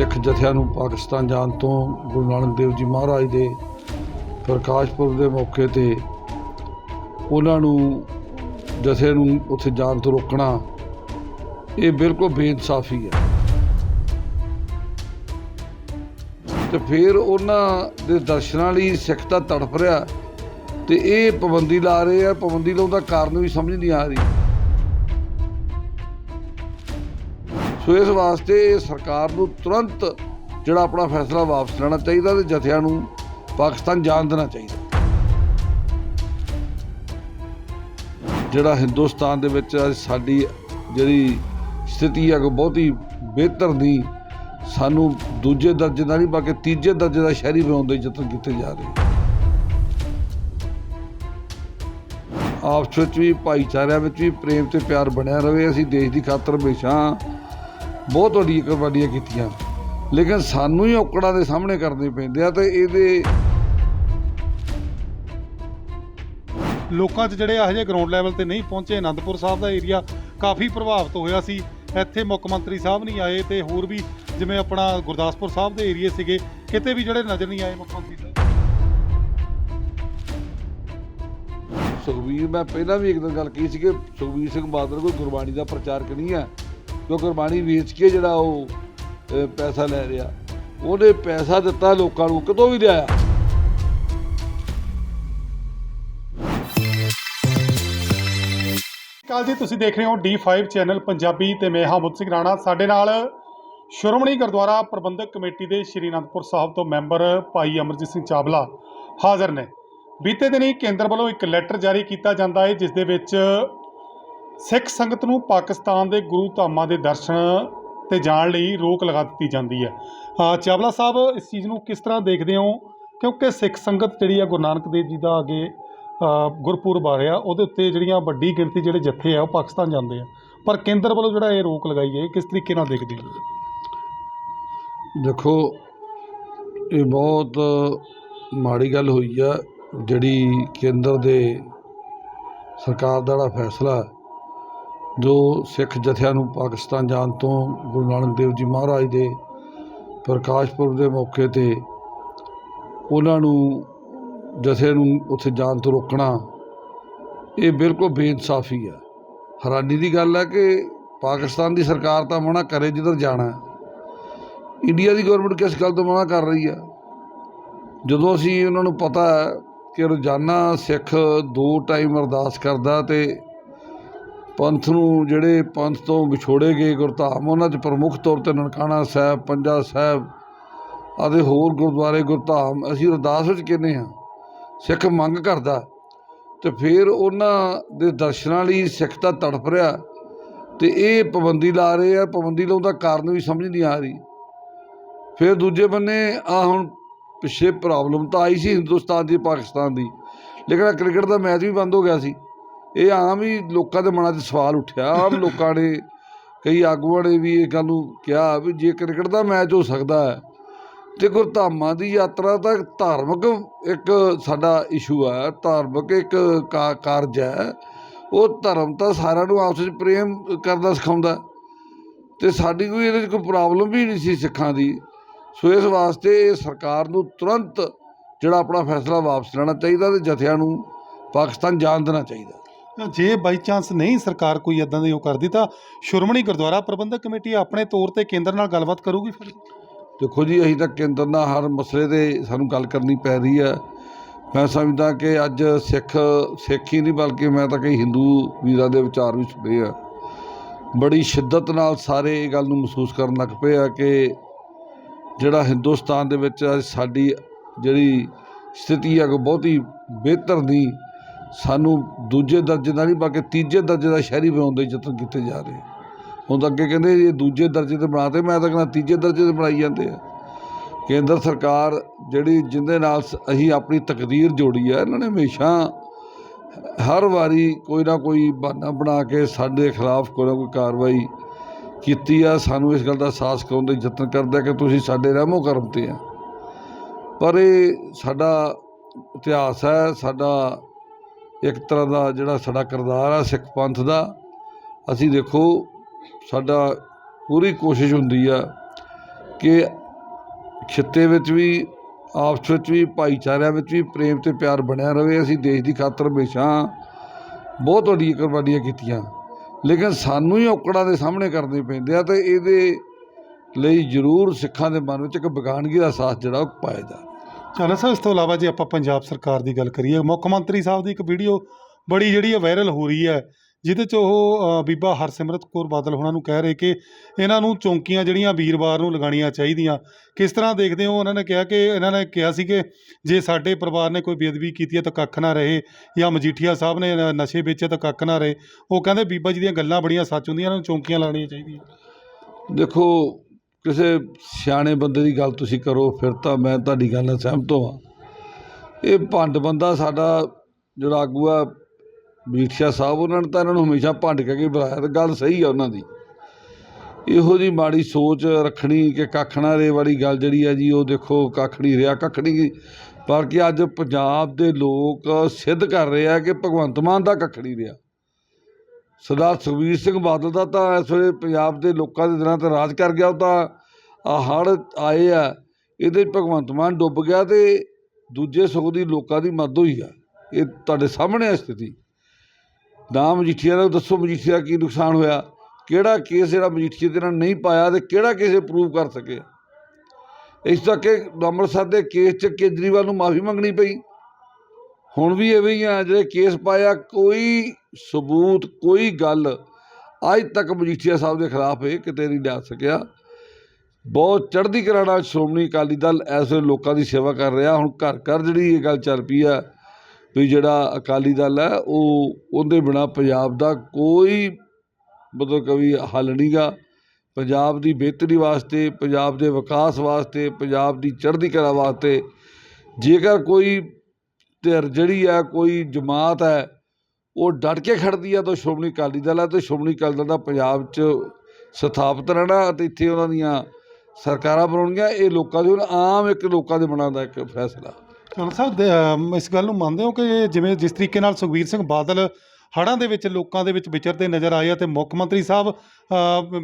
ਸਿੱਖ ਜਥਿਆਂ ਨੂੰ ਪਾਕਿਸਤਾਨ ਜਾਣ ਤੋਂ ਗੁਰੂ ਨਾਨਕ ਦੇਵ ਜੀ ਮਹਾਰਾਜ ਦੇ ਪ੍ਰਕਾਸ਼ ਪੁਰਬ ਦੇ ਮੌਕੇ ਤੇ ਉਹਨਾਂ ਨੂੰ ਜਥੇ ਨੂੰ ਉੱਥੇ ਜਾਣ ਤੋਂ ਰੋਕਣਾ, ਇਹ ਬਿਲਕੁਲ ਬੇਇਨਸਾਫੀ ਹੈ। ਤੇ ਫਿਰ ਉਹਨਾਂ ਦੇ ਦਰਸ਼ਨਾਂ ਲਈ ਸਿੱਖ ਤਾਂ ਤੜਫ ਰਿਹਾ ਤੇ ਇਹ ਪਾਬੰਦੀ ਲਾ ਰਹੇ ਆ, ਪਾਬੰਦੀ ਲਾਉਣ ਦਾ ਕਾਰਨ ਵੀ ਸਮਝ ਨਹੀਂ ਆ ਰਹੀ। ਸੋ ਇਸ ਵਾਸਤੇ ਸਰਕਾਰ ਨੂੰ ਤੁਰੰਤ ਜਿਹੜਾ ਆਪਣਾ ਫੈਸਲਾ ਵਾਪਸ ਲੈਣਾ ਚਾਹੀਦਾ ਤੇ ਜਥਿਆਂ ਨੂੰ ਪਾਕਿਸਤਾਨ ਜਾਣ ਦੇਣਾ ਚਾਹੀਦਾ। ਜਿਹੜਾ ਹਿੰਦੁਸਤਾਨ ਦੇ ਵਿੱਚ ਸਾਡੀ ਜਿਹੜੀ ਸਥਿਤੀ ਹੈ ਕੋਈ ਬਹੁਤੀ ਬਿਹਤਰ ਨਹੀਂ। ਸਾਨੂੰ ਦੂਜੇ ਦਰਜੇ ਦਾ ਨਹੀਂ ਬਲਕਿ ਤੀਜੇ ਦਰਜੇ ਦਾ ਸ਼ਹਿਰੀ ਬਣਾਉਣ ਦੇ ਯਤਨ ਕੀਤੇ ਜਾ ਰਹੇ। ਆਪਸ ਵਿੱਚ ਵੀ, ਭਾਈਚਾਰਿਆਂ ਵਿੱਚ ਵੀ ਪ੍ਰੇਮ ਤੇ ਪਿਆਰ ਬਣਿਆ ਰਵੇ ਅਸੀਂ ਦੇਸ਼ ਦੀ ਖਾਤਰ ਹਮੇਸ਼ਾ ਬਹੁਤ ਵੱਡੀਆਂ ਕੁਰਬਾਨੀਆਂ ਕੀਤੀਆਂ। ਲੇਕਿਨ ਸਾਨੂੰ ਹੀ ਔਕੜਾਂ ਦੇ ਸਾਹਮਣੇ ਕਰਨੇ ਪੈਂਦੇ ਆ ਤੇ ਇਹਦੇ ਲੋਕਾਂ 'ਚ ਜਿਹੜੇ ਇਹੋ ਜਿਹੇ ਗਰਾਊਂਡ ਲੈਵਲ ਤੇ ਨਹੀਂ ਪਹੁੰਚੇ ਆਨੰਦਪੁਰ ਸਾਹਿਬ ਦਾ ਏਰੀਆ ਕਾਫੀ ਪ੍ਰਭਾਵਿਤ ਹੋਇਆ ਸੀ। ਇੱਥੇ ਮੁੱਖ ਮੰਤਰੀ ਸਾਹਿਬ ਨਹੀਂ ਆਏ ਤੇ ਹੋਰ ਵੀ ਜਿਵੇਂ ਆਪਣਾ ਗੁਰਦਾਸਪੁਰ ਸਾਹਿਬ ਦੇ ਏਰੀਏ ਸੀਗੇ ਕਿਤੇ ਵੀ ਜਿਹੜੇ ਨਜ਼ਰ ਨਹੀਂ ਆਏ ਮੁੱਖ ਮੰਤਰੀ ਸਾਹਿਬ। ਸੁਖਬੀਰ ਮੈਂ ਪਹਿਲਾਂ ਵੀ ਇੱਕ ਦਿਨ ਗੱਲ ਕਹੀ ਸੀ ਕਿ ਸੁਖਬੀਰ ਸਿੰਘ ਬਾਦਲ ਕੋਈ ਗੁਰਬਾਣੀ ਦਾ ਪ੍ਰਚਾਰਕ ਨਹੀਂ ਹੈ। ਜੋ ਗੁਰਬਾਣੀ ਵੇਚ ਕੇ ਜਿਹੜਾ ਉਹ ਪੈਸਾ ਲੈ ਰਿਹਾ। ਉਹਨੇ ਪੈਸਾ ਦਿੱਤਾ ਲੋਕਾਂ ਨੂੰ ਕਦੋਂ ਵੀ ਲਿਆਇਆ। ਕੱਲ ਜੀ, ਤੁਸੀਂ ਦੇਖ ਰਹੇ ਹੋ D5 ਚੈਨਲ ਪੰਜਾਬੀ ਤੇ ਮੈਂ ਹਾਮੁਦ ਸਿੰਘ ਰਾਣਾ। ਸਾਡੇ ਨਾਲ ਸ਼੍ਰੋਮਣੀ ਗੁਰਦੁਆਰਾ ਪ੍ਰਬੰਧਕ ਕਮੇਟੀ ਦੇ ਸ਼੍ਰੀ ਅਨੰਦਪੁਰ ਸਾਹਿਬ ਤੋਂ ਮੈਂਬਰ ਭਾਈ ਅਮਰਜੀਤ ਸਿੰਘ ਚਾਵਲਾ ਹਾਜ਼ਰ ਨੇ। ਬੀਤੇ ਦਿਨੀ ਕੇਂਦਰ ਵੱਲੋਂ ਇੱਕ ਲੈਟਰ ਜਾਰੀ ਕੀਤਾ ਜਾਂਦਾ ਹੈ, ਜਿਸ ਦੇ ਵਿੱਚ ਸਿੱਖ ਸੰਗਤ ਨੂੰ ਪਾਕਿਸਤਾਨ ਦੇ ਗੁਰੂ ਧਾਮਾਂ ਦੇ ਦਰਸ਼ਨ ਤੇ ਜਾਣ ਲਈ ਰੋਕ ਲਗਾ ਦਿੱਤੀ ਜਾਂਦੀ ਹੈ। ਚਾਵਲਾ ਸਾਹਿਬ, ਇਸ ਚੀਜ਼ ਨੂੰ ਕਿਸ ਤਰ੍ਹਾਂ ਦੇਖਦੇ ਹੋ? ਕਿਉਂਕਿ ਸਿੱਖ ਸੰਗਤ ਜਿਹੜੀ ਆ, ਗੁਰੂ ਨਾਨਕ ਦੇਵ ਜੀ ਦਾ ਅੱਗੇ ਗੁਰਪੁਰਬ ਆ ਰਿਹਾ, ਉਹਦੇ ਉੱਤੇ ਜਿਹੜੀਆਂ ਵੱਡੀ ਗਿਣਤੀ ਜਿਹੜੇ ਜੱਥੇ ਆ, ਉਹ ਪਾਕਿਸਤਾਨ ਜਾਂਦੇ ਆ। ਪਰ ਕੇਂਦਰ ਵੱਲੋਂ ਜਿਹੜਾ ਇਹ ਰੋਕ ਲਗਾਈ ਹੈ ਇਹ ਕਿਸ ਤਰੀਕੇ ਨਾਲ ਦੇਖਦੇ ਹੋ? ਦੇਖੋ, ਇਹ ਬਹੁਤ ਮਾੜੀ ਗੱਲ ਹੋਈ ਆ, ਜਿਹੜੀ ਕੇਂਦਰ ਦੇ ਸਰਕਾਰ ਦਾ ਜਿਹੜਾ ਫੈਸਲਾ ਜੋ ਸਿੱਖ ਜਥਿਆਂ ਨੂੰ ਪਾਕਿਸਤਾਨ ਜਾਣ ਤੋਂ ਗੁਰੂ ਨਾਨਕ ਦੇਵ ਜੀ ਮਹਾਰਾਜ ਦੇ ਪ੍ਰਕਾਸ਼ ਪੁਰਬ ਦੇ ਮੌਕੇ ਤੇ ਉਹਨਾਂ ਨੂੰ ਜਥੇ ਨੂੰ ਉੱਥੇ ਜਾਣ ਤੋਂ ਰੋਕਣਾ, ਇਹ ਬਿਲਕੁਲ ਬੇਇਨਸਾਫੀ ਹੈ। ਹੈਰਾਨੀ ਦੀ ਗੱਲ ਹੈ ਕਿ ਪਾਕਿਸਤਾਨ ਦੀ ਸਰਕਾਰ ਤਾਂ ਮਨਾ ਕਰੇ ਜਿੱਧਰ ਜਾਣਾ ਇੰਡੀਆ ਦੀ ਗਵਰਨਮੈਂਟ ਕਿਸ ਗੱਲ ਤੋਂ ਮਨਾ ਕਰ ਰਹੀ ਆ ਜਦੋਂ ਅਸੀਂ ਉਹਨਾਂ ਨੂੰ ਪਤਾ ਹੈ ਕਿ ਰੋਜ਼ਾਨਾ ਸਿੱਖ ਦੋ ਟਾਈਮ ਅਰਦਾਸ ਕਰਦਾ ਤੇ ਪੰਥ ਨੂੰ ਜਿਹੜੇ ਪੰਥ ਤੋਂ ਵਿਛੋੜੇ ਗਏ ਗੁਰਧਾਮ, ਉਹਨਾਂ 'ਚ ਪ੍ਰਮੁੱਖ ਤੌਰ ਤੇ ਨਨਕਾਣਾ ਸਾਹਿਬ, ਪੰਜਾ ਸਾਹਿਬ ਅਤੇ ਹੋਰ ਗੁਰਦੁਆਰੇ ਗੁਰਧਾਮ, ਅਸੀਂ ਅਰਦਾਸ ਵਿੱਚ ਕਹਿੰਦੇ ਹਾਂ, ਸਿੱਖ ਮੰਗ ਕਰਦਾ ਤੇ ਫਿਰ ਉਹਨਾਂ ਦੇ ਦਰਸ਼ਨਾਂ ਲਈ ਸਿੱਖ ਤਾਂ ਤੜਫ ਰਿਹਾ ਤੇ ਇਹ ਪਾਬੰਦੀ ਲਾ ਰਹੇ ਆ, ਪਾਬੰਦੀ ਲਾਉਣ ਦਾ ਕਾਰਨ ਵੀ ਸਮਝ ਨਹੀਂ ਆ ਰਹੀ। ਫਿਰ ਦੂਜੇ ਬੰਨੇ, ਆ ਹੁਣ ਪਿੱਛੇ ਪ੍ਰੋਬਲਮ ਤਾਂ ਆਈ ਸੀ ਹਿੰਦੁਸਤਾਨ ਦੀ, ਪਾਕਿਸਤਾਨ ਦੀ, ਲੇਕਿਨ ਕ੍ਰਿਕਟ ਦਾ ਮੈਚ ਵੀ ਬੰਦ ਹੋ ਗਿਆ ਸੀ। ਇਹ ਆਮ ਹੀ ਲੋਕਾਂ ਦੇ ਮਨਾਂ 'ਚ ਸਵਾਲ ਉੱਠਿਆ। ਆਮ ਲੋਕਾਂ ਨੇ ਕਈ ਆਗੂਆਂ ਨੇ ਵੀ ਇਹ ਗੱਲ ਨੂੰ ਕਿਹਾ ਵੀ ਜੇ ਕ੍ਰਿਕਟ ਦਾ ਮੈਚ ਹੋ ਸਕਦਾ ਹੈ, ਤੇ ਗੁਰਧਾਮਾਂ ਦੀ ਯਾਤਰਾ ਤਾਂ ਧਾਰਮਿਕ ਇੱਕ ਸਾਡਾ ਇਸ਼ੂ ਹੈ ਧਾਰਮਿਕ ਇੱਕ ਕਾ- ਕਾਰਜ ਹੈ। ਉਹ ਧਰਮ ਤਾਂ ਸਾਰਿਆਂ ਨੂੰ ਆਪਸ ਵਿੱਚ ਪ੍ਰੇਮ ਕਰਨਾ ਸਿਖਾਉਂਦਾ। ਤੇ ਸਾਡੀ ਕੋਈ ਇਹਦੇ 'ਚ ਕੋਈ ਪ੍ਰੋਬਲਮ ਵੀ ਨਹੀਂ ਸੀ ਸਿੱਖਾਂ ਦੀ। ਸੋ ਇਸ ਵਾਸਤੇ ਸਰਕਾਰ ਨੂੰ ਤੁਰੰਤ ਜਿਹੜਾ ਆਪਣਾ ਫੈਸਲਾ ਵਾਪਸ ਲੈਣਾ ਚਾਹੀਦਾ ਤੇ ਜਥਿਆਂ ਨੂੰ ਪਾਕਿਸਤਾਨ ਜਾਣ ਦੇਣਾ ਚਾਹੀਦਾ। ਜੇ ਬਾਈ ਚਾਂਸ ਨਹੀਂ ਸਰਕਾਰ ਕੋਈ ਇਦਾਂ ਦੀ ਉਹ ਕਰਦੀ ਤਾਂ ਸ਼੍ਰੋਮਣੀ ਗੁਰਦੁਆਰਾ ਪ੍ਰਬੰਧਕ ਕਮੇਟੀ ਆਪਣੇ ਤੌਰ ਤੇ ਕੇਂਦਰ ਨਾਲ ਗੱਲਬਾਤ ਕਰੂਗੀ ਫਿਰ? ਦੇਖੋ ਜੀ, ਅਸੀਂ ਤਾਂ ਕੇਂਦਰ ਨਾਲ ਹਰ ਮਸਲੇ ਦੇ ਸਾਨੂੰ ਗੱਲ ਕਰਨੀ ਪੈ ਰਹੀ ਹੈ। ਮੈਂ ਸਮਝਦਾ ਕਿ ਅੱਜ ਸਿੱਖ ਸਿੱਖ ਹੀ ਨਹੀਂ ਬਲਕਿ ਮੈਂ ਤਾਂ ਕਈ ਹਿੰਦੂ ਵੀਰਾਂ ਦੇ ਵਿਚਾਰ ਵੀ ਸੁਣੇ ਆ। ਬੜੀ ਸ਼ਿੱਦਤ ਨਾਲ ਸਾਰੇ ਇਹ ਗੱਲ ਨੂੰ ਮਹਿਸੂਸ ਕਰਨ ਲੱਗ ਪਏ ਆ ਕਿ ਜਿਹੜਾ ਹਿੰਦੁਸਤਾਨ ਦੇ ਵਿੱਚ ਸਾਡੀ ਜਿਹੜੀ ਸਥਿਤੀ ਹੈ ਕੋਈ ਬਹੁਤੀ ਬਿਹਤਰ ਨਹੀਂ। ਸਾਨੂੰ ਦੂਜੇ ਦਰਜੇ ਦਾ ਨਹੀਂ ਬਲਕਿ ਤੀਜੇ ਦਰਜੇ ਦਾ ਸ਼ਹਿਰੀ ਬਣਾਉਣ ਦੇ ਯਤਨ ਕੀਤੇ ਜਾ ਰਹੇ ਹੁਣ ਤਾਂ ਅੱਗੇ ਕਹਿੰਦੇ ਇਹ ਦੂਜੇ ਦਰਜੇ ਤੇ ਬਣਾਤੇ, ਮੈਂ ਤਾਂ ਕਹਿੰਦਾ ਤੀਜੇ ਦਰਜੇ ਤੇ ਬਣਾਈ ਜਾਂਦੇ ਆ। ਕੇਂਦਰ ਸਰਕਾਰ ਜਿਹੜੀ ਜਿੰਦੇ ਨਾਲ ਸ- ਅਸੀਂ ਆਪਣੀ ਤਕਦੀਰ ਜੋੜੀ ਹੈ ਇਹਨਾਂ ਨੇ ਹਮੇਸ਼ਾ ਹਰ ਵਾਰੀ ਕੋਈ ਨਾ ਕੋਈ ਬਹਾਨਾ ਬਣਾ ਕੇ ਸਾਡੇ ਖਿਲਾਫ ਕੋਈ ਨਾ ਕੋਈ ਕਾਰਵਾਈ ਕੀਤੀ ਆ। ਸਾਨੂੰ ਇਸ ਗੱਲ ਦਾ ਅਹਿਸਾਸ ਕਰਾਉਣ ਦੇ ਯਤਨ ਕਰਦਾ ਕਿ ਤੁਸੀਂ ਸਾਡੇ ਰਹਿਮੋ ਕਰਮ ਤੇ ਆ। ਪਰ ਇਹ ਸਾਡਾ ਇਤਿਹਾਸ ਹੈ, ਸਾਡਾ ਇੱਕ ਤਰ੍ਹਾਂ ਦਾ ਜਿਹੜਾ ਸਾਡਾ ਕਿਰਦਾਰ ਆ, ਸਿੱਖ ਪੰਥ ਦਾ, ਅਸੀਂ ਦੇਖੋ ਸਾਡਾ ਪੂਰੀ ਕੋਸ਼ਿਸ਼ ਹੁੰਦੀ ਆ ਕਿ ਖਿੱਤੇ ਵਿੱਚ ਵੀ, ਆਪਸ ਵਿੱਚ ਵੀ, ਭਾਈਚਾਰਿਆਂ ਵਿੱਚ ਵੀ ਪ੍ਰੇਮ ਤੇ ਪਿਆਰ ਬਣਿਆ ਰਵੇ ਅਸੀਂ ਦੇਸ਼ ਦੀ ਖਾਤਰ ਹਮੇਸ਼ਾ ਬਹੁਤ ਵੱਡੀਆਂ ਕੁਰਬਾਨੀਆਂ ਕੀਤੀਆਂ। ਲੇਕਿਨ ਸਾਨੂੰ ਹੀ ਔਕੜਾਂ ਦੇ ਸਾਹਮਣੇ ਕਰਨੇ ਪੈਂਦੇ ਆ ਤੇ ਇਹਦੇ ਲਈ ਜ਼ਰੂਰ ਸਿੱਖਾਂ ਦੇ ਮਨ ਵਿੱਚ ਇੱਕ ਬਗਾਨਗੀ ਦਾ ਸਾਥ ਜਿਹੜਾ ਉਹ ਪਾਇਆ ਜਾ ਚਲੋ ਸਰ, ਇਸ ਤੋਂ ਇਲਾਵਾ ਜੇ ਆਪਾਂ ਪੰਜਾਬ ਸਰਕਾਰ ਦੀ ਗੱਲ ਕਰੀਏ, ਮੁੱਖ ਮੰਤਰੀ ਸਾਹਿਬ ਦੀ ਇੱਕ ਵੀਡੀਓ ਬੜੀ ਜਿਹੜੀ ਹੈ ਵਾਇਰਲ ਹੋ ਰਹੀ ਹੈ, ਜਿਹਦੇ 'ਚ ਉਹ ਬੀਬਾ ਹਰਸਿਮਰਤ ਕੌਰ ਬਾਦਲ ਹੋਣਾ ਨੂੰ ਕਹਿ ਰਹੇ ਕਿ ਇਹਨਾਂ ਨੂੰ ਚੌਂਕੀਆਂ ਜਿਹੜੀਆਂ ਵੀਰਵਾਰ ਨੂੰ ਲਗਾਉਣੀਆਂ ਚਾਹੀਦੀਆਂ। ਕਿਸ ਤਰ੍ਹਾਂ ਦੇਖਦੇ ਹੋ? ਉਹਨਾਂ ਨੇ ਕਿਹਾ ਕਿ, ਇਹਨਾਂ ਨੇ ਕਿਹਾ ਸੀ ਕਿ ਜੇ ਸਾਡੇ ਪਰਿਵਾਰ ਨੇ ਕੋਈ ਬੇਅਦਬੀ ਕੀਤੀ ਹੈ ਤਾਂ ਕੱਖ ਨਾ ਰਹੇ ਜਾਂ ਮਜੀਠੀਆ ਸਾਹਿਬ ਨੇ ਨਸ਼ੇ ਵੇਚੇ ਤਾਂ ਕੱਖ ਨਾ ਰਹੇ। ਉਹ ਕਹਿੰਦੇ ਬੀਬਾ ਜੀ ਦੀਆਂ ਗੱਲਾਂ ਬੜੀਆਂ ਸੱਚ ਹੁੰਦੀਆਂ, ਇਹਨਾਂ ਨੂੰ ਚੌਂਕੀਆਂ ਲਾਉਣੀਆਂ ਚਾਹੀਦੀਆਂ। ਦੇਖੋ ਕਿਸੇ ਸਿਆਣੇ ਬੰਦੇ ਦੀ ਗੱਲ ਤੁਸੀਂ ਕਰੋ, ਫਿਰ ਤਾਂ ਮੈਂ ਤੁਹਾਡੀ ਗੱਲ ਨਾਲ ਸਹਿਮਤ ਹਾਂ ਇਹ ਭੰਡ ਬੰਦਾ ਸਾਡਾ ਜਿਹੜਾ ਆਗੂ ਆ ਮੀਠੀਆ ਸਾਹਿਬ, ਉਹਨਾਂ ਨੇ ਤਾਂ ਇਹਨਾਂ ਨੂੰ ਹਮੇਸ਼ਾ ਭੰਡ ਕਹਿ ਕੇ ਬੁਲਾਇਆ ਤੇ ਗੱਲ ਸਹੀ ਆ ਉਹਨਾਂ ਦੀ। ਇਹੋ ਜੀ ਮਾੜੀ ਸੋਚ ਰੱਖਣੀ ਕਿ ਕੱਖ ਨਾ ਰੇ ਵਾਲੀ ਗੱਲ ਜਿਹੜੀ ਆ ਜੀ, ਉਹ ਦੇਖੋ ਕੱਖ ਨਹੀਂ ਰਿਹਾ ਕੱਖ ਨਹੀਂ ਪਰ ਕਿ ਅੱਜ ਪੰਜਾਬ ਦੇ ਲੋਕ ਸਿੱਧ ਕਰ ਰਹੇ ਆ ਕਿ ਭਗਵੰਤ ਮਾਨ ਦਾ ਕੱਖ ਨਹੀਂ ਰਿਹਾ ਸਰਦਾਰ ਸੁਖਬੀਰ ਸਿੰਘ ਬਾਦਲ ਦਾ ਤਾਂ ਇਸ ਵੇਲੇ ਪੰਜਾਬ ਦੇ ਲੋਕਾਂ ਦੇ ਦਿਲਾਂ ਤੇ ਰਾਜ ਕਰ ਗਿਆ, ਉਹ ਤਾਂ ਆ ਹੜ੍ਹ ਆਏ ਆ, ਇਹਦੇ ਭਗਵੰਤ ਮਾਨ ਡੁੱਬ ਗਿਆ ਤੇ ਦੂਜੇ ਸੁਖ ਦੀ ਲੋਕਾਂ ਦੀ ਮਦਦ ਹੋਈ ਆ। ਇਹ ਤੁਹਾਡੇ ਸਾਹਮਣੇ ਆ ਸਥਿਤੀ। ਨਾ ਮਜੀਠੀਆ ਦਾ ਦੱਸੋ ਮਜੀਠੀਆ ਦਾ ਕੀ ਨੁਕਸਾਨ ਹੋਇਆ, ਕਿਹੜਾ ਕੇਸ ਜਿਹੜਾ ਮਜੀਠੀਆ ਦੇ ਨਾਲ ਨਹੀਂ ਪਾਇਆ ਤੇ ਕਿਹੜਾ ਕੇਸ ਇਹ ਪ੍ਰੂਵ ਕਰ ਸਕੇ? ਇਸ ਤੱਕ ਕਿ ਅੰਮ੍ਰਿਤਸਰ ਦੇ ਕੇਸ 'ਚ ਕੇਜਰੀਵਾਲ ਨੂੰ ਮਾਫੀ ਮੰਗਣੀ ਪਈ। ਹੁਣ ਵੀ ਐਵੇਂ ਹੀ ਆ, ਜਿਹੜੇ ਕੇਸ ਪਾਇਆ ਕੋਈ ਸਬੂਤ, ਕੋਈ ਗੱਲ ਅੱਜ ਤੱਕ ਮਜੀਠੀਆ ਸਾਹਿਬ ਦੇ ਖਿਲਾਫ ਇਹ ਕਿਤੇ ਨਹੀਂ ਲਿਆ ਸਕਿਆ। ਬਹੁਤ ਚੜ੍ਹਦੀ ਕਲਾ ਨਾਲ ਸ਼੍ਰੋਮਣੀ ਅਕਾਲੀ ਦਲ ਐਸੇ ਲੋਕਾਂ ਦੀ ਸੇਵਾ ਕਰ ਰਿਹਾ, ਹੁਣ ਘਰ ਘਰ ਜਿਹੜੀ ਇਹ ਗੱਲ ਚੱਲ ਪਈ ਆ ਵੀ ਜਿਹੜਾ ਅਕਾਲੀ ਦਲ ਹੈ, ਉਹ ਉਹਦੇ ਬਿਨਾ ਪੰਜਾਬ ਦਾ ਕੋਈ ਮਤਲਬ ਕਵੀ ਹੱਲ ਨਹੀਂਗਾ ਪੰਜਾਬ ਦੀ ਬਿਹਤਰੀ ਵਾਸਤੇ, ਪੰਜਾਬ ਦੇ ਵਿਕਾਸ ਵਾਸਤੇ, ਪੰਜਾਬ ਦੀ ਚੜ੍ਹਦੀ ਕਲਾ ਵਾਸਤੇ ਜੇਕਰ ਕੋਈ ਧਿਰ ਜਿਹੜੀ ਆ, ਕੋਈ ਜਮਾਤ ਹੈ, ਉਹ ਡਟ ਕੇ ਖੜਦੀ ਆ, ਤਾਂ ਸ਼੍ਰੋਮਣੀ ਅਕਾਲੀ ਦਲ ਹੈ ਤੇ ਸ਼੍ਰੋਮਣੀ ਅਕਾਲੀ ਦਲ ਦਾ ਪੰਜਾਬ 'ਚ ਸਥਾਪਿਤ ਰਹਿਣਾ, ਅਤੇ ਇੱਥੇ ਉਹਨਾਂ ਦੀਆਂ ਸਰਕਾਰਾਂ ਬਣਾਉਣਗੀਆਂ। ਇਹ ਲੋਕਾਂ ਦੇ, ਆਮ ਇੱਕ ਲੋਕਾਂ ਦੇ ਬਣਾਉਣ ਦਾ ਇੱਕ ਫੈਸਲਾ। ਚਲੋ ਸਾਹਿਬ ਇਸ ਗੱਲ ਨੂੰ ਮੰਨਦੇ ਹੋ ਕਿ ਜਿਵੇਂ ਜਿਸ ਤਰੀਕੇ ਨਾਲ ਸੁਖਬੀਰ ਸਿੰਘ ਬਾਦਲ ਹੜ੍ਹਾਂ ਦੇ ਵਿੱਚ, ਲੋਕਾਂ ਦੇ ਵਿੱਚ ਵਿਚਰਦੇ ਨਜ਼ਰ ਆਏ ਆ, ਤੇ ਮੁੱਖ ਮੰਤਰੀ ਸਾਹਿਬ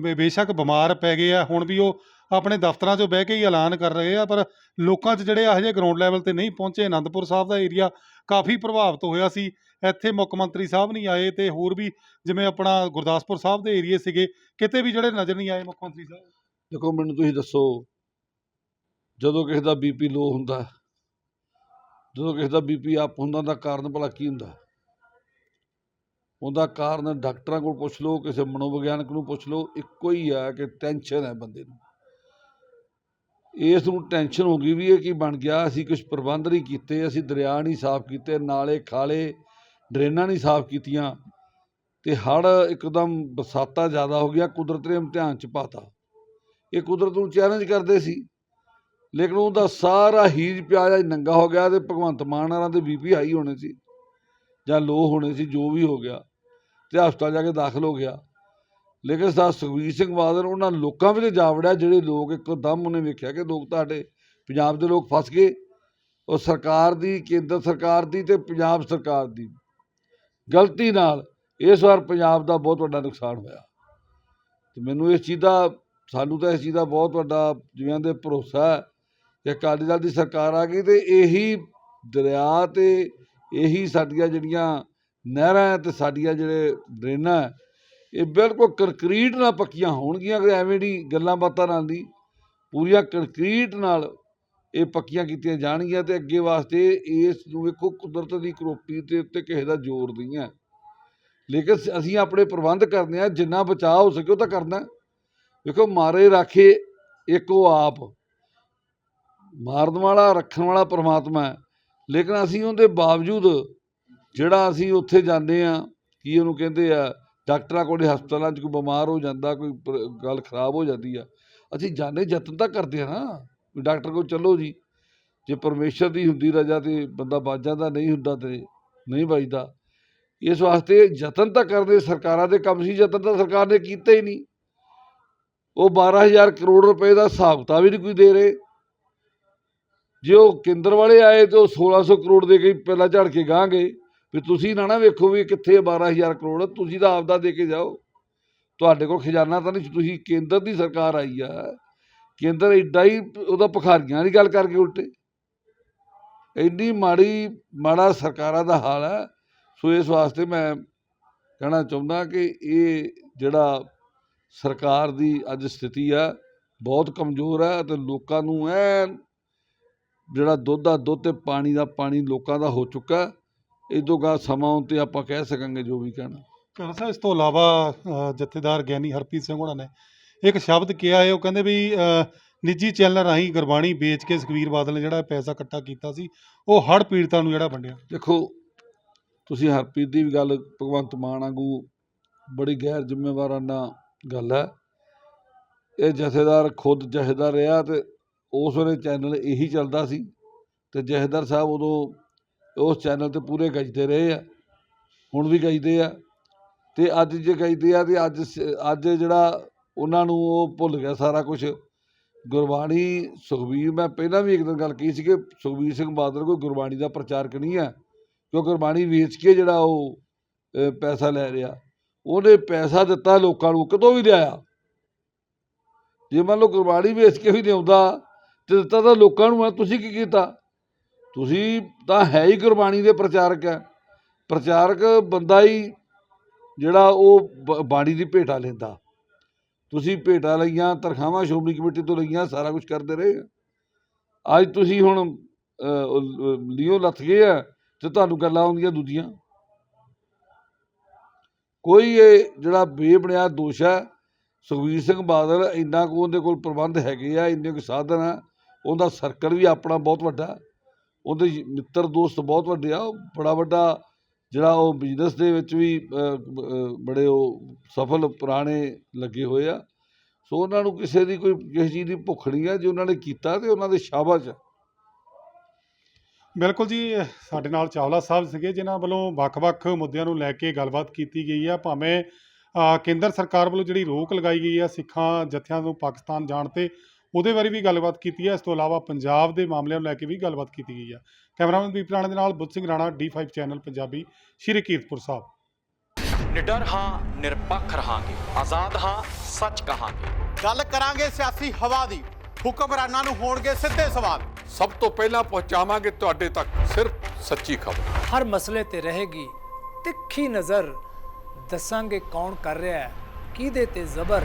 ਬੇ- ਬੇਸ਼ੱਕ ਬਿਮਾਰ ਪੈ ਗਏ ਆ, ਹੁਣ ਵੀ ਉਹ ਆਪਣੇ ਦਫ਼ਤਰਾਂ 'ਚੋਂ ਬਹਿ ਕੇ ਹੀ ਐਲਾਨ ਕਰ ਰਹੇ ਆ, ਪਰ ਲੋਕਾਂ 'ਚ ਜਿਹੜੇ ਇਹੋ ਜਿਹੇ ਗਰਾਊਂਡ ਲੈਵਲ ਤੇ ਨਹੀਂ ਪਹੁੰਚੇ, ਅਨੰਦਪੁਰ ਸਾਹਿਬ ਦਾ ਏਰੀਆ ਕਾਫੀ ਪ੍ਰਭਾਵਿਤ ਹੋਇਆ ਸੀ। ਇੱਥੇ ਮੁੱਖ ਮੰਤਰੀ ਸਾਹਿਬ ਨਹੀਂ ਆਏ ਤੇ ਹੋਰ ਵੀ ਜਿਵੇਂ ਆਪਣਾ ਗੁਰਦਾਸਪੁਰ ਸਾਹਿਬ ਦੇ ਏਰੀਏ ਸੀਗੇ, ਕਿਤੇ ਵੀ ਜਿਹੜੇ ਨਜ਼ਰ ਨਹੀਂ ਆਏ ਮੁੱਖ ਮੰਤਰੀ ਸਾਹਿਬ? ਦੇਖੋ, ਮੈਨੂੰ ਤੁਸੀਂ ਦੱਸੋ, ਜਦੋਂ ਕਿਸੇ ਦਾ ਬੀਪੀ ਲੋ ਹੁੰਦਾ, ਜਦੋਂ ਕਿਸੇ ਦਾ ਬੀਪੀ ਅਪ ਹੁੰਦਾ ਦਾ ਕਾਰਨ ਭਲਾ ਕੀ ਹੁੰਦਾ? ਉਹਦਾ ਕਾਰਨ ਡਾਕਟਰਾਂ ਕੋਲ ਪੁੱਛ ਲਓ, ਕਿਸੇ ਮਨੋਵਿਗਿਆਨਕ ਨੂੰ ਪੁੱਛ ਲਓ, ਇੱਕੋ ਹੀ ਹੈ ਕਿ ਟੈਨਸ਼ਨ ਹੈ ਬੰਦੇ ਨੂੰ। ਇਸ ਨੂੰ ਟੈਨਸ਼ਨ ਹੋ ਗਈ ਵੀ ਇਹ ਕੀ ਬਣ ਗਿਆ, ਅਸੀਂ ਕੁਝ ਪ੍ਰਬੰਧ ਨਹੀਂ ਕੀਤੇ, ਅਸੀਂ ਦਰਿਆ ਨਹੀਂ ਸਾਫ਼ ਕੀਤੇ, ਨਾਲੇ ਖਾਲੇ ਡਰੇਨਾਂ ਨਹੀਂ ਸਾਫ਼ ਕੀਤੀਆਂ ਤੇ ਹੜ੍ਹ ਇੱਕਦਮ ਬਰਸਾਤਾਂ ਜ਼ਿਆਦਾ ਹੋ ਗਿਆ ਕੁਦਰਤ ਨੇ ਇਮਤਿਹਾਨ ਚ ਪਾਤਾ। ਇਹ ਕੁਦਰਤ ਨੂੰ ਚੈਲੰਜ ਕਰਦੇ ਸੀ, ਲੇਕਿਨ ਉਹਦਾ ਸਾਰਾ ਹੀਜ ਪਿਆਜ ਨੰਗਾ ਹੋ ਗਿਆ ਤੇ ਭਗਵੰਤ ਮਾਨ ਹੋਰਾਂ ਦੇ ਬੀਪੀ ਹਾਈ ਹੋਣੇ ਸੀ ਜਾਂ ਲੋ ਹੋਣੇ ਸੀ, ਜੋ ਵੀ ਹੋ ਗਿਆ, ਤੇ ਹਸਪਤਾਲ ਜਾ ਕੇ ਦਾਖਲ ਹੋ ਗਿਆ। ਲੇਕਿਨ ਸਰਦਾਰ ਸੁਖਬੀਰ ਸਿੰਘ ਬਾਦਲ ਉਹਨਾਂ ਲੋਕਾਂ ਵਿੱਚ ਜਾ ਵੜਿਆ ਜਿਹੜੇ ਲੋਕ ਇੱਕਦਮ ਉਹਨੇ ਵੇਖਿਆ ਕਿ ਲੋਕ ਤੁਹਾਡੇ ਪੰਜਾਬ ਦੇ ਲੋਕ ਫਸ ਗਏ। ਉਹ ਸਰਕਾਰ ਦੀ ਕੇਂਦਰ ਸਰਕਾਰ ਦੀ ਤੇ ਪੰਜਾਬ ਸਰਕਾਰ ਦੀ। ਗਲਤੀ ਨਾਲ ਇਸ ਵਾਰ ਪੰਜਾਬ ਦਾ ਬਹੁਤ ਵੱਡਾ ਨੁਕਸਾਨ ਹੋਇਆ। ਤੇ ਮੈਨੂੰ ਇਸ ਚੀਜ਼ ਦਾ ਸਾਨੂੰ ਤਾਂ ਇਸ ਚੀਜ਼ ਦਾ ਬਹੁਤ ਵੱਡਾ ਜਿਵੇਂ ਦੇ ਭਰੋਸਾ ਹੈ ਕਿ ਅਕਾਲੀ ਦਲ ਦੀ ਸਰਕਾਰ ਆ ਗਈ ਤੇ ਇਹੀ ਦਰਿਆ ਤੇ ਇਹੀ ਸਾਡੀਆਂ ਜਿਹੜੀਆਂ ਨਹਿਰਾਂ ਹੈ ਤੇ ਸਾਡੀਆਂ ਜਿਹੜੇ ਡਰੇਨਾਂ ਹੈ, ਇਹ ਬਿਲਕੁਲ ਕੰਕਰੀਟ ਨਾਲ ਪੱਕੀਆਂ ਹੋਣਗੀਆਂ ਕਿ ਐਵੇਂ ਨਹੀਂ ਗੱਲਾਂ ਬਾਤਾਂ ਨਾਲ ਨਹੀਂ। ਪੂਰੀਆਂ ਕੰਕਰੀਟ ਨਾਲ ਇਹ ਪੱਕੀਆਂ ਕੀਤੀਆਂ ਜਾਣਗੀਆਂ ਤੇ ਅੱਗੇ ਵਾਸਤੇ ਇਸ ਨੂੰ ਵੇਖੋ, ਕੁਦਰਤ ਦੀ ਕਰੋਪੀ ਦੇ ਉੱਤੇ ਕਿਸੇ ਦਾ ਜ਼ੋਰ ਨਹੀਂ ਹੈ। ਲੇਕਿਨ ਅਸੀਂ ਆਪਣੇ ਪ੍ਰਬੰਧ ਕਰਦੇ ਹਾਂ ਜਿੰਨਾ ਬਚਾਅ ਹੋ ਸਕੇ ਉਹ ਤਾਂ ਕਰਨਾ। ਹੈ। ਵੇਖੋ, ਮਾਰੇ ਰਾਖੇ ਇੱਕ ਉਹ ਆਪ। ਮਾਰਨ ਵਾਲਾ, ਰੱਖਣ ਵਾਲਾ ਪਰਮਾਤਮਾ ਹੈ। ਲੇਕਿਨ ਅਸੀਂ ਉਹਦੇ ਬਾਵਜੂਦ ਜਿਹੜਾ ਅਸੀਂ ਉੱਥੇ ਜਾਂਦੇ ਆ ਕੀ ਉਹਨੂੰ ਕਹਿੰਦੇ ਆ ਡਾਕਟਰਾਂ ਕੋਲੇ ਹਸਪਤਾਲਾਂ 'ਚ ਕੋਈ ਬਿਮਾਰ ਹੋ ਜਾਂਦਾ, ਕੋਈ ਗੱਲ ਖਰਾਬ ਹੋ ਜਾਂਦੀ ਆ, ਅਸੀਂ ਜਾਣੇ ਯਤਨ ਤਾਂ ਕਰਦੇ ਆ ਨਾ ਡਾਕਟਰ ਕੋਲ ਚੱਲੋ ਜੀ, ਜੇ ਪਰਮੇਸ਼ਰ ਦੀ ਹੁੰਦੀ ਰਜਾ ਤੇ ਬੰਦਾ ਬਚ ਜਾਂਦਾ, ਨਹੀਂ ਹੁੰਦਾ ਤੇ ਨਹੀਂ ਬਚਦਾ, ਇਸ ਵਾਸਤੇ ਯਤਨ ਤਾਂ ਕਰਦੇ, ਸਰਕਾਰਾਂ ਦੇ ਕੰਮ ਸੀ, ਯਤਨ ਤਾਂ ਸਰਕਾਰ ਨੇ ਕੀਤੇ ਹੀ ਨਹੀਂ, ਉਹ 12000 ਕਰੋੜ ਰੁਪਏ ਦਾ ਹਿਸਾਬਤਾ ਵੀ ਨਹੀਂ ਕੋਈ ਦੇ ਰਹੇ, ਜੇ ਉਹ ਕੇਂਦਰ ਵਾਲੇ ਆਏ ਤੇ ਉਹ 1600 ਕਰੋੜ ਦੇ ਕੇ ਪਹਿਲਾਂ ਝੜ ਕੇ ਗਾਂਗੇ ਵੀ ਤੁਸੀਂ ਨਾ ਨਾ ਵੇਖੋ ਵੀ ਕਿੱਥੇ 12000 ਕਰੋੜ, ਤੁਸੀਂ ਤਾਂ ਆਪਦਾ ਦੇ ਕੇ ਜਾਓ। ਤੁਹਾਡੇ ਕੋਲ ਖਜ਼ਾਨਾ ਤਾਂ ਨਹੀਂ ਤੁਸੀਂ ਕੇਂਦਰ ਦੀ ਸਰਕਾਰ ਆਈ ਆ। ਕੇਂਦਰ ਏਡਾ ਹੀ ਉਹਦਾ ਭਿਖਾਰੀਆਂ ਦੀ ਗੱਲ ਕਰਕੇ ਉਲਟੇ। ਇੰਨੀ ਮਾੜੀ, ਮਾੜਾ ਸਰਕਾਰਾਂ ਦਾ ਹਾਲ ਹੈ ਸੋ ਇਸ ਵਾਸਤੇ ਮੈਂ ਕਹਿਣਾ ਚਾਹੁੰਦਾ ਕਿ ਇਹ ਜਿਹੜਾ ਸਰਕਾਰ ਦੀ ਅੱਜ ਸਥਿਤੀ ਹੈ ਬਹੁਤ ਕਮਜ਼ੋਰ ਹੈ ਤੇ ਲੋਕਾਂ ਨੂੰ ਐਨ ਜਿਹੜਾ ਦੁੱਧ ਦਾ ਦੁੱਧ ਤੇ ਪਾਣੀ ਦਾ ਪਾਣੀ ਲੋਕਾਂ ਦਾ ਹੋ ਚੁੱਕਾ। ਹੈ ਇਦੋਂ ਗਾ ਸਮਾਂ ਤੇ ਆਪਾਂ ਕਹਿ ਸਕਾਂਗੇ ਜੋ ਵੀ ਕਹਿਣਾ। ਕਰ ਸਾਹਿਬ ਇਸ ਤੋਂ ਇਲਾਵਾ ਅ, ਜਥੇਦਾਰ ਗਿਆਨੀ ਹਰਪ੍ਰੀਤ ਸਿੰਘ ਹੋਣਾ ਨੇ ਇੱਕ ਸ਼ਬਦ ਕਿਹਾ ਹੈ ਉਹ ਕਹਿੰਦੇ ਵੀ ਅ, ਨਿੱਜੀ ਚੈਨਲ ਰਾਹੀਂ ਗੁਰਬਾਣੀ ਵੇਚ ਕੇ ਸੁਖਬੀਰ ਬਾਦਲ ਨੇ ਜਿਹੜਾ ਪੈਸਾ ਇਕੱਠਾ ਕੀਤਾ ਸੀ ਉਹ ਹੜ੍ਹ ਪੀੜਤਾਂ ਨੂੰ ਜਿਹੜਾ ਵੰਡਿਆ। ਦੇਖੋ ਤੁਸੀਂ ਹਰਪ੍ਰੀਤ ਦੀ ਵੀ ਗੱਲ ਭਗਵੰਤ ਮਾਨ ਵਾਂਗੂ ਬੜੀ ਗੈਰ ਜ਼ਿੰਮੇਵਾਰਾਨਾ ਗੱਲ ਹੈ। ਇਹ ਜਥੇਦਾਰ ਖੁਦ ਜਥੇਦਾਰ ਰਿਹਾ ਤੇ ਉਸ ਵੇਲੇ ਚੈਨਲ ਇਹੀ ਚੱਲਦਾ ਸੀ ਤੇ ਜਥੇਦਾਰ ਸਾਹਿਬ ਉਦੋਂ ਉਸ ਚੈਨਲ ਤੇ ਪੂਰੇ ਗੱਜਦੇ ਰਹੇ ਆ, ਹੁਣ ਵੀ ਗੱਜਦੇ ਆ। ਤੇ ਅੱਜ ਜੇ ਗੱਜਦੇ ਆ ਤੇ ਅੱਜ ਸ- ਅੱਜ ਜਿਹੜਾ ਉਹਨਾਂ ਨੂੰ ਉਹ ਭੁੱਲ ਗਿਆ ਸਾਰਾ ਕੁਝ ਗੁਰਬਾਣੀ ਸੁਖਬੀਰ, ਮੈਂ ਪਹਿਲਾਂ ਵੀ ਇੱਕ ਦਿਨ ਗੱਲ ਕਹੀ ਸੀ ਕਿ ਸੁਖਬੀਰ ਸਿੰਘ ਬਾਦਲ ਕੋਈ ਗੁਰਬਾਣੀ ਦਾ ਪ੍ਰਚਾਰਕ ਨਹੀਂ ਹੈ ਕਿਉਂ ਗੁਰਬਾਣੀ ਵੇਚ ਕੇ ਜਿਹੜਾ ਉਹ ਪੈਸਾ ਲੈ ਰਿਹਾ। ਉਹਨੇ ਪੈਸਾ ਦਿੱਤਾ ਲੋਕਾਂ ਨੂੰ ਕਦੋਂ ਵੀ ਲਿਆਇਆ। ਜੇ ਮੰਨ ਲਓ ਗੁਰਬਾਣੀ ਵੇਚ ਕੇ ਵੀ ਲਿਆਉਂਦਾ, ਤੇ ਦਿੱਤਾ ਤਾਂ ਲੋਕਾਂ ਨੂੰ ਆ, ਤੁਸੀਂ ਕੀ ਕੀਤਾ? ਤੁਸੀਂ ਤਾਂ ਹੈ ਹੀ ਗੁਰਬਾਣੀ ਦੇ ਪ੍ਰਚਾਰਕ ਹੈ। ਪ੍ਰਚਾਰਕ ਬੰਦਾ ਹੀ ਜਿਹੜਾ ਉਹ ਬ- ਬਾਣੀ ਦੀ ਭੇਟਾ ਲੈਂਦਾ। ਤੁਸੀਂ ਭੇਟਾ ਲਈਆਂ ਤਰਖਾਵਾਂ ਸ਼੍ਰੋਮਣੀ ਕਮੇਟੀ ਤੋਂ ਲਈਆਂ, ਸਾਰਾ ਕੁਝ ਕਰਦੇ ਰਹੇ। ਅੱਜ ਤੁਸੀਂ ਹੁਣ ਲਿਓ ਲੱਥ ਗਏ ਆ ਤੇ ਤੁਹਾਨੂੰ ਗੱਲਾਂ ਆਉਂਦੀਆਂ ਦੂਜੀਆਂ। ਕੋਈ ਇਹ ਜਿਹੜਾ ਬੇਬੁਨਿਆਦ ਦੋਸ਼ ਹੈ, ਸੁਖਬੀਰ ਸਿੰਘ ਬਾਦਲ ਇੰਨਾ ਕੁ ਉਹਦੇ ਕੋਲ ਪ੍ਰਬੰਧ ਹੈਗੇ ਆ, ਇੰਨੇ ਕੁ ਸਾਧਨ ਆ, ਉਹਦਾ ਸਰਕਲ ਵੀ ਆਪਣਾ ਬਹੁਤ ਵੱਡਾ। ਉਹਦੇ ਮਿੱਤਰ ਦੋਸਤ ਬਹੁਤ ਵੱਡੇ ਆ, ਬੜਾ ਵੱਡਾ ਜਿਹੜਾ ਉਹ ਬਿਜ਼ਨਸ ਦੇ ਵਿੱਚ ਵੀ ਬੜੇ ਉਹ ਸਫਲ ਪੁਰਾਣੇ ਲੱਗੇ ਹੋਏ ਆ। ਸੋ ਉਹਨਾਂ ਨੂੰ ਕਿਸੇ ਦੀ ਕੋਈ, ਕਿਸੇ ਚੀਜ਼ ਦੀ ਭੁੱਖ ਨਹੀਂ ਆ, ਜੇ ਉਹਨਾਂ ਨੇ ਕੀਤਾ ਤੇ ਉਹਨਾਂ ਦੇ ਸ਼ਾਬਾਸ਼ ਆ। ਬਿਲਕੁਲ ਜੀ, ਸਾਡੇ ਨਾਲ ਚਾਵਲਾ ਸਾਹਿਬ ਸੀਗੇ, ਜਿਨ੍ਹਾਂ ਵੱਲੋਂ ਵੱਖ-ਵੱਖ ਮੁੱਦਿਆਂ ਨੂੰ ਲੈ ਕੇ ਗੱਲਬਾਤ ਕੀਤੀ ਗਈ ਆ। ਭਾਵੇਂ ਕੇਂਦਰ ਸਰਕਾਰ ਵੱਲੋਂ ਜਿਹੜੀ ਰੋਕ ਲਗਾਈ ਗਈ ਆ ਸਿੱਖਾਂ ਜਥਿਆਂ ਨੂੰ ਪਾਕਿਸਤਾਨ ਜਾਣ ਤੇ ਉਹਦੇ ਬਾਰੇ ਵੀ ਗੱਲਬਾਤ ਕੀਤੀ ਹੈ। ਇਸ ਤੋਂ ਇਲਾਵਾ ਪੰਜਾਬ ਦੇ ਮਾਮਲਿਆਂ ਨੂੰ ਲੈ ਕੇ ਵੀ ਗੱਲਬਾਤ ਕੀਤੀ ਗਈ ਆ ਕੈਮਰਾਮੈਨ ਦੀਪ ਰਾਣਾ ਦੇ ਨਾਲ ਬੁੱਧ ਸਿੰਘ ਰਾਣਾ D5 ਚੈਨਲ ਪੰਜਾਬੀ ਸ਼੍ਰੀ ਕੀਰਤਪੁਰ ਸਾਹਿਬ। ਨਿਡਰ ਹਾਂ ਨਿਰਪੱਖ ਰਹਾਂਗੇ। ਆਜ਼ਾਦ ਹਾਂ ਸੱਚ ਕਹਾਂਗੇ। ਗੱਲ ਕਰਾਂਗੇ ਸਿਆਸੀ ਹਵਾ ਦੀ। ਹੁਕਮਰਾਨਾਂ ਨੂੰ ਹੋਣਗੇ ਸਿੱਧੇ ਸਵਾਲ। ਸਭ ਤੋਂ ਪਹਿਲਾਂ ਪਹੁੰਚਾਵਾਂਗੇ ਤੁਹਾਡੇ ਤੱਕ ਸਿਰਫ ਸੱਚੀ ਖਬਰ। ਹਰ ਮਸਲੇ ਤੇ ਰਹੇਗੀ ਤਿੱਖੀ ਨਜ਼ਰ। ਦੱਸਾਂਗੇ ਕੌਣ ਕਰ ਰਿਹਾ ਹੈ ਕਿਹਦੇ ਤੇ ਜ਼ਬਰ।